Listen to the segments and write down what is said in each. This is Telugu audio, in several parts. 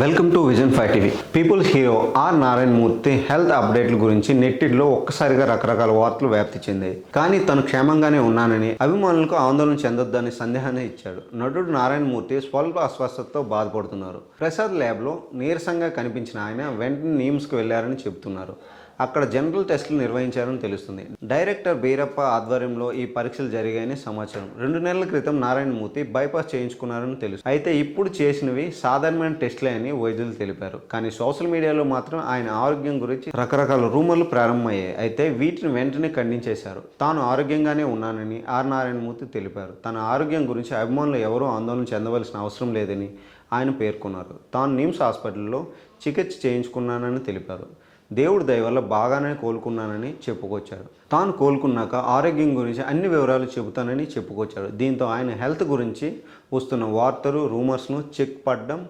Welcome to vision five TV people's hero R Narayana Murthy health అప్డేట్ల గురించి నెట్టిలో ఒక్కసారిగా రకరకాల వార్తలు వ్యాప్తి చెందాయి. కానీ తను క్షేమంగానే ఉన్నానని అభిమానులకు ఆందోళన చెందొద్దని సందేహాన్ని ఇచ్చాడు. నటుడు నారాయణ మూర్తి స్వల్ప అస్వస్థతతో బాధపడుతున్నారు. ప్రసాద్ ల్యాబ్లో నీరసంగా కనిపించిన ఆయన వెంటనే నిమ్స్కి వెళ్ళారని చెబుతున్నారు. అక్కడ జనరల్ టెస్టులు నిర్వహించారని తెలుస్తుంది. డైరెక్టర్ బీరప్ప ఆధ్వర్యంలో ఈ పరీక్షలు జరిగాయని సమాచారం. రెండు నెలల క్రితం నారాయణమూర్తి బైపాస్ చేయించుకున్నారని తెలుసు. అయితే ఇప్పుడు చేసినవి సాధారణమైన టెస్టులే అని వైద్యులు తెలిపారు. కానీ సోషల్ మీడియాలో మాత్రం ఆయన ఆరోగ్యం గురించి రకరకాల రూమర్లు ప్రారంభమయ్యాయి. అయితే వీటిని వెంటనే ఖండించేశారు. తాను ఆరోగ్యంగానే ఉన్నానని ఆర్ నారాయణమూర్తి తెలిపారు. తన ఆరోగ్యం గురించి అభిమానులు ఎవరూ ఆందోళన చెందవలసిన అవసరం లేదని ఆయన పేర్కొన్నారు. తాను నిమ్స్ హాస్పిటల్లో చికిత్స చేయించుకున్నానని తెలిపారు. దేవుడి దయ వల్ల బాగానే కోలుకున్నానని చెప్పుకొచ్చారు. తాను కోలుకున్నాక ఆరోగ్యం గురించి అన్ని వివరాలు చెబుతానని చెప్పుకొచ్చారు. దీంతో ఆయన హెల్త్ గురించి వస్తున్న వార్తలు రూమర్స్ను చెక్ పడ్డం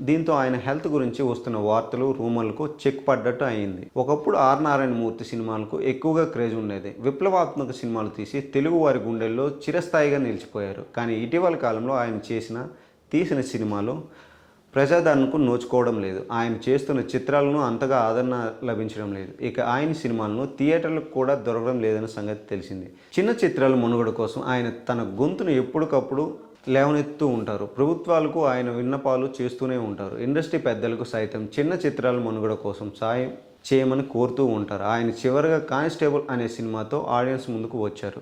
దీంతో ఆయన హెల్త్ గురించి వస్తున్న వార్తలు రూమర్లకు చెక్ పడ్డట్టు అయింది. ఒకప్పుడు ఆర్ నారాయణ మూర్తి సినిమాలకు ఎక్కువగా క్రేజ్ ఉండేది. విప్లవాత్మక సినిమాలు తీసి తెలుగు వారి గుండెల్లో చిరస్థాయిగా నిలిచిపోయారు. కానీ ఇటీవల కాలంలో ఆయన చేసిన తీసిన సినిమాలు ప్రజాదరణకు నోచుకోవడం లేదు. ఆయన చేస్తున్న చిత్రాలను అంతగా ఆదరణ లభించడం లేదు. ఇక ఆయన సినిమాలను థియేటర్లకు కూడా దొరకడం లేదన్న సంగతి తెలిసింది. చిన్న చిత్రాల మనుగడ కోసం ఆయన తన గొంతును ఎప్పటికప్పుడు లేవనెత్తూ ఉంటారు. ప్రభుత్వాలకు ఆయన విన్నపాలు చేస్తూనే ఉంటారు. ఇండస్ట్రీ పెద్దలకు సైతం చిన్న చిత్రాల మనుగడ కోసం సాయం చేయమని కోరుతూ ఉంటారు. ఆయన చివరిగా కానిస్టేబుల్ అనే సినిమాతో ఆడియన్స్ ముందుకు వచ్చారు.